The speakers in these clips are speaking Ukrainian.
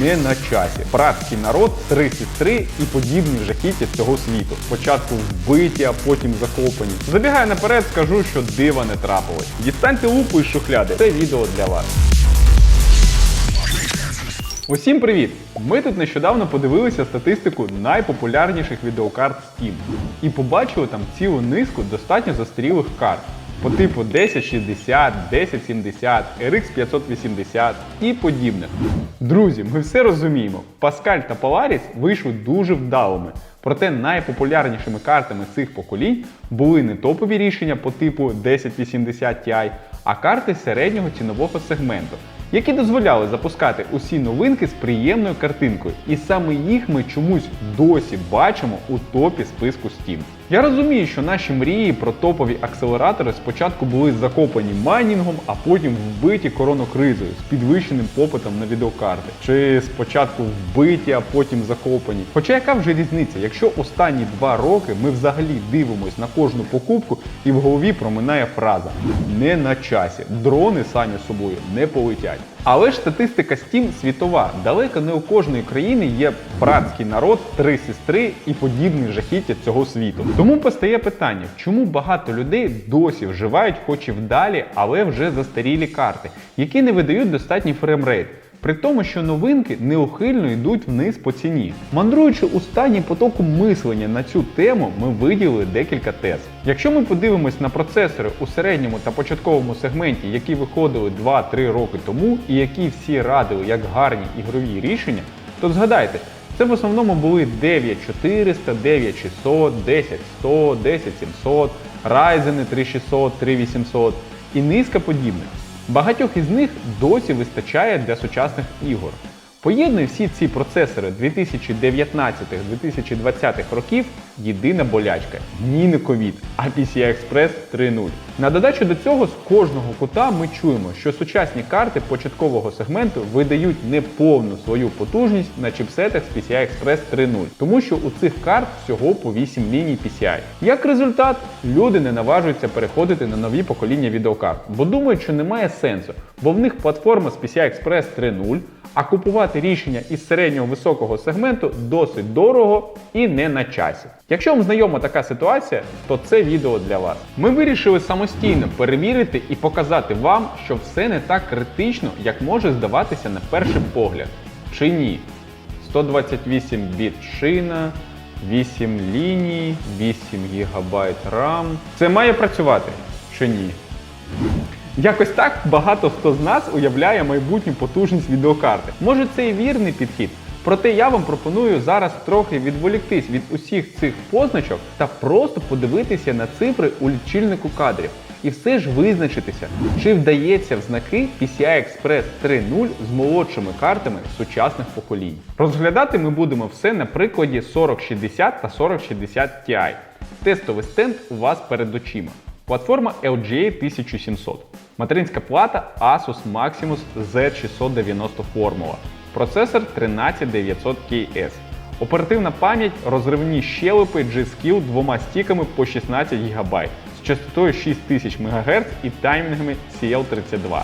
не на часі. Братський народ, три сестри і подібні жахіття з цього світу. Спочатку вбиті, а потім закопані. Забігаю наперед, скажу, що дива не трапилось. Дістаньте лупу із шухляди. Це відео для вас. Усім привіт! Ми тут нещодавно подивилися статистику найпопулярніших відеокарт Steam і побачили там цілу низку достатньо застарілих карт по типу 1060, 1070, RX 580 і подібних. Друзі, ми все розуміємо. Pascal та Polaris вийшли дуже вдалими. Проте найпопулярнішими картами цих поколінь були не топові рішення по типу 1080 Ti, а карти середнього цінового сегменту, які дозволяли запускати усі новинки з приємною картинкою. І саме їх ми чомусь досі бачимо у топі списку Steam. Я розумію, що наші мрії про топові акселератори спочатку були закопані майнінгом, а потім вбиті коронакризою з підвищеним попитом на відеокарти. Чи спочатку вбиті, а потім закопані. Хоча яка вже різниця, якщо останні два роки ми взагалі дивимось на кожну покупку і в голові проминає фраза не на часі, дрони самі собою не полетять. Але ж статистика Steam світова. Далеко не у кожної країни є братський народ, три сестри і подібні жахіття цього світу. Тому постає питання, чому багато людей досі вживають, хоч і вдалі, але вже застарілі карти, які не видають достатній фреймрейт. При тому, що новинки неухильно йдуть вниз по ціні. Мандруючи у стані потоку мислення на цю тему, ми виділили декілька тез. Якщо ми подивимось на процесори у середньому та початковому сегменті, які виходили 2-3 роки тому, і які всі радили як гарні ігрові рішення, то згадайте, це в основному були 9400, 9600, 10100, 10700, Ryzen 3600, 3800 і низка подібних. Багатьох із них досі вистачає для сучасних ігор. Поєднуй всі ці процесори 2019-2020 років єдина болячка ні не ковід, а PCI Express 3.0. На додачу до цього з кожного кута ми чуємо, що сучасні карти початкового сегменту видають неповну свою потужність на чипсетах з PCI Express 3.0, тому що у цих карт всього по 8 ліній PCI. Як результат, люди не наважуються переходити на нові покоління відеокарт, бо думають, що немає сенсу, бо в них платформа з PCI Express 3.0, а купувати рішення із середнього високого сегменту досить дорого і не на часі. Якщо вам знайома така ситуація, то це відео для вас. Ми вирішили самостійно перевірити і показати вам, що все не так критично, як може здаватися на перший погляд. Чи ні? 128 біт шина, 8 ліній, 8 ГБ RAM. Це має працювати? Чи ні? Якось так багато хто з нас уявляє майбутню потужність відеокарти. Може це і вірний підхід. Проте я вам пропоную зараз трохи відволіктись від усіх цих позначок та просто подивитися на цифри у лічильнику кадрів. І все ж визначитися, чи вдається в знаки PCI Express 3.0 з молодшими картами сучасних поколінь. Розглядати ми будемо все на прикладі 4060 та 4060 Ti. Тестовий стенд у вас перед очима. Платформа LGA 1700. Материнська плата Asus Maximus Z690 Formula. Процесор 13900KS. Оперативна пам'ять розривні щелепи G-Skill двома стіками по 16 ГБ з частотою 6000 МГц і таймінгами CL32.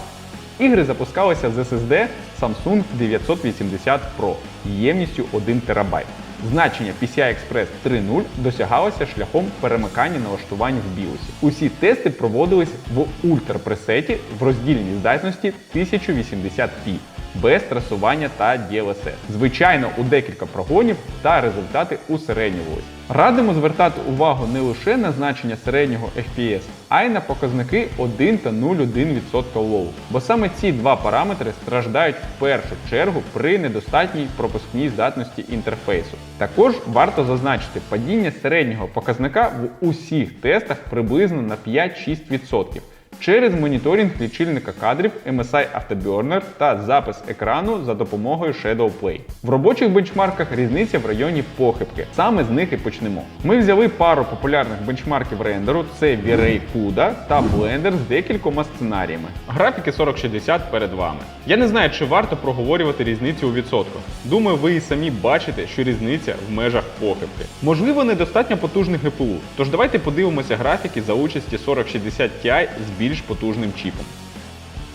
Ігри запускалися з SSD Samsung 980 Pro ємністю 1 ТБ. Значення PCI Express 3.0 досягалося шляхом перемикання налаштувань в BIOS. Усі тести проводились в ультрапресеті в роздільній здатності 1080p без трасування та DLSS. Звичайно, у декілька прогонів та результати у усереднювались. Радимо звертати увагу не лише на значення середнього FPS, а й на показники 1 та 0,1% лоу. Бо саме ці два параметри страждають в першу чергу при недостатній пропускній здатності інтерфейсу. Також варто зазначити падіння середнього показника в усіх тестах приблизно на 5-6% через моніторинг лічильника кадрів MSI Afterburner та запис екрану за допомогою Shadow Play. В робочих бенчмарках різниця в районі похибки. Саме з них і почнемо. Ми взяли пару популярних бенчмарків рендеру: це V-Ray CUDA та Blender з декількома сценаріями. Графіки 4060 перед вами. Я не знаю, чи варто проговорювати різницю у відсотках. Думаю, ви і самі бачите, що різниця в межах похибки. Можливо, недостатньо потужний GPU, тож давайте подивимося графіки за участі 4060 Ti з більш потужним чіпом.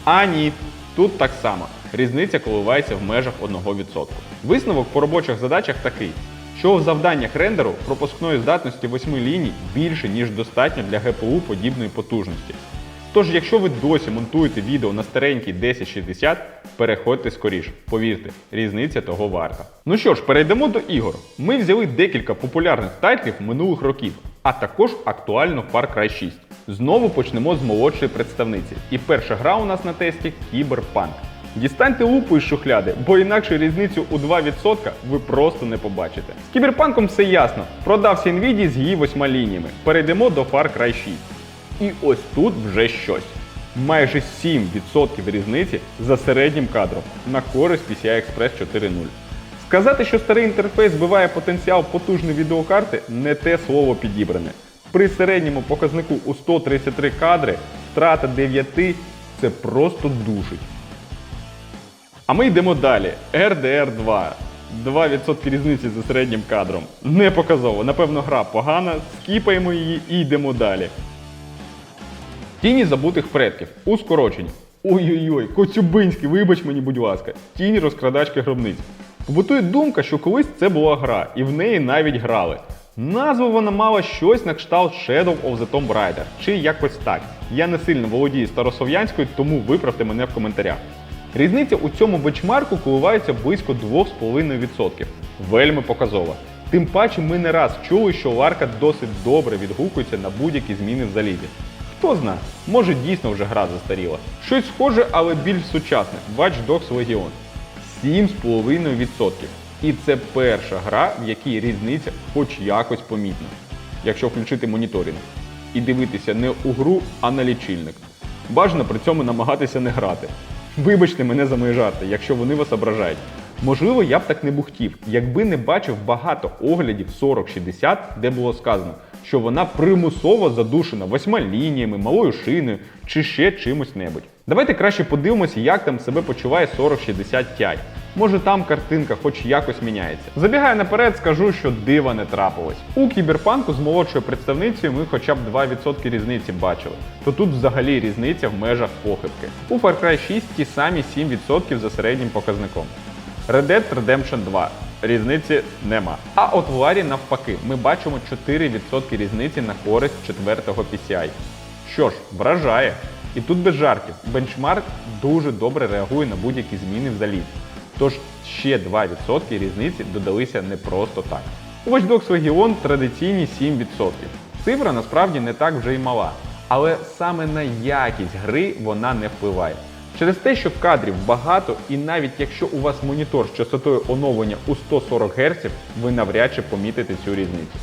А ні, тут так само. Різниця коливається в межах 1%. Висновок по робочих задачах такий, що в завданнях рендеру пропускної здатності 8 ліній більше, ніж достатньо для ГПУ подібної потужності. Тож, якщо ви досі монтуєте відео на старенький 1060, переходьте скоріш. Повірте, різниця того варта. Ну що ж, перейдемо до ігор. Ми взяли декілька популярних тайтлів минулих років, а також актуальну Far Cry 6. Знову почнемо з молодшої представниці. І перша гра у нас на тесті Кіберпанк. Дістаньте лупу із шухляди, бо інакше різницю у 2% ви просто не побачите. З кіберпанком все ясно. Продався Nvidia з її восьма лініями. Перейдемо до Far Cry 6. І ось тут вже щось. Майже 7% різниці за середнім кадром на користь PCI Express 4.0. Сказати, що старий інтерфейс збиває потенціал потужної відеокарти, не те слово підібране. При середньому показнику у 133 кадри втрата 9 це просто душить. А ми йдемо далі. RDR 2. 2% різниці за середнім кадром. Не показово. Напевно, гра погана. Скіпаємо її і йдемо далі. Тіні забутих предків. У скороченні. Ой-ой-ой, Коцюбинський, вибач мені, будь ласка. Тіні розкрадачки гробниць. Побутує думка, що колись це була гра, і в неї навіть грали. Назву вона мала щось на кшталт Shadow of the Tomb Raider, чи якось так. Я не сильно володію старослов'янською, тому виправте мене в коментарях. Різниця у цьому бенчмарку коливається близько 2,5%. Вельми показова. Тим паче ми не раз чули, що Ларка досить добре відгукується на будь-які зміни в залізі. Хто зна, може дійсно вже гра застаріла. Щось схоже, але більш сучасне Watch Dogs Legion. 7,5%. І це перша гра, в якій різниця хоч якось помітна. Якщо включити моніторинг. І дивитися не у гру, а на лічильник. Бажано при цьому намагатися не грати. Вибачте мене за мої жарти, якщо вони вас ображають. Можливо, я б так не бухтів, якби не бачив багато оглядів 4060, де було сказано, що вона примусово задушена восьма лініями, малою шиною чи ще чимось небудь. Давайте краще подивимося, як там себе почуває 4060 Ti. Може там картинка хоч якось міняється. Забігаю наперед, скажу, що дива не трапилось. У кіберпанку з молодшою представницею ми хоча б 2% різниці бачили. То тут взагалі різниця в межах похибки. У Far Cry 6 ті самі 7% за середнім показником. Red Dead Redemption 2. Різниці нема. А от в Ларі навпаки, ми бачимо 4% різниці на користь четвертого PCI. Що ж, вражає. І тут без жартів. Бенчмарк дуже добре реагує на будь-які зміни в залізі. Тож ще 2% різниці додалися не просто так. У Watch Legion традиційні 7%. Цифра насправді не так вже й мала, але саме на якість гри вона не впливає. Через те, що кадрів багато, і навіть якщо у вас монітор з частотою оновлення у 140 Гц, ви навряд чи помітите цю різницю.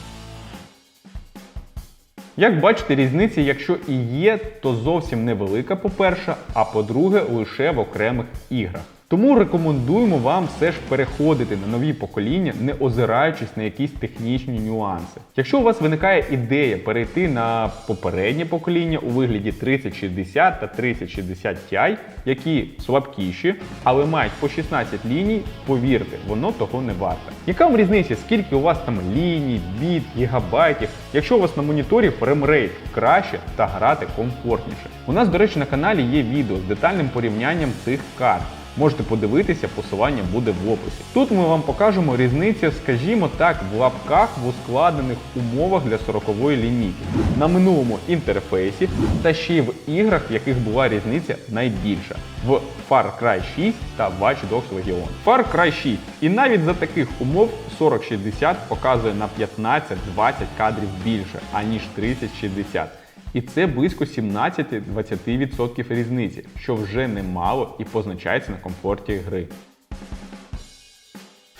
Як бачите, різниця, якщо і є, то зовсім невелика, по-перше, а по-друге, лише в окремих іграх. Тому рекомендуємо вам все ж переходити на нові покоління, не озираючись на якісь технічні нюанси. Якщо у вас виникає ідея перейти на попереднє покоління у вигляді 3060 та 3060 Ti, які слабкіші, але мають по 16 ліній, повірте, воно того не варте. Яка вам різниця, скільки у вас там ліній, біт, гігабайтів, якщо у вас на моніторі фреймрейт краще та грати комфортніше? У нас, до речі, на каналі є відео з детальним порівнянням цих карт. Можете подивитися, посилання буде в описі. Тут ми вам покажемо різницю, скажімо так, в лапках в ускладнених умовах для 40-ї лінійки на минулому інтерфейсі та ще й в іграх, в яких була різниця найбільша в Far Cry 6 та Watch Dogs Legion. Far Cry 6. І навіть за таких умов 4060 показує на 15-20 кадрів більше, аніж 3060. І це близько 17-20% різниці, що вже немало і позначається на комфорті гри.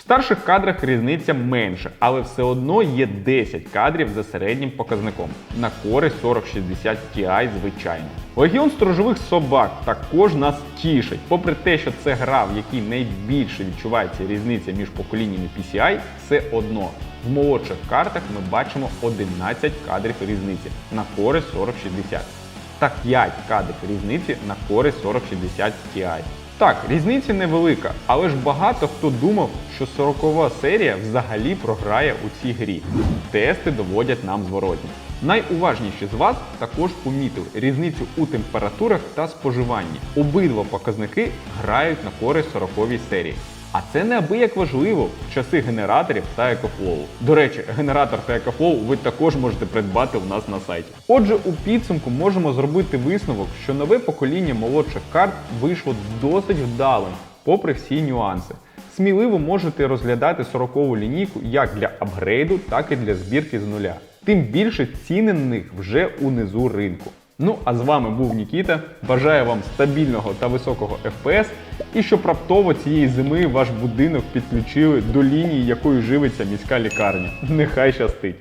Старших кадрах різниця менша, але все одно є 10 кадрів за середнім показником на користь 4060 Ti звичайно. Легіон сторожових собак також нас тішить. Попри те, що це гра, в якій найбільше відчувається різниця між поколіннями PCI, все одно в молодших картах ми бачимо 11 кадрів різниці на користь 4060 та 5 кадрів різниці на користь 4060 Ti. Так, різниця невелика, але ж багато хто думав, що 40 серія взагалі програє у цій грі. Тести доводять нам зворотні. Найуважніші з вас також помітили різницю у температурах та споживанні. Обидва показники грають на користь 40-й серії. А це неабияк важливо в часи генераторів та екофлоу. До речі, генератор та екофлоу ви також можете придбати у нас на сайті. Отже, у підсумку можемо зробити висновок, що нове покоління молодших карт вийшло досить вдалим, попри всі нюанси. Сміливо можете розглядати 40-ву лінійку як для апгрейду, так і для збірки з нуля. Тим більше ціни на них вже унизу ринку. Ну а з вами був Нікіта. Бажаю вам стабільного та високого FPS і щоб раптово цієї зими ваш будинок підключили до лінії, якою живиться міська лікарня. Нехай щастить!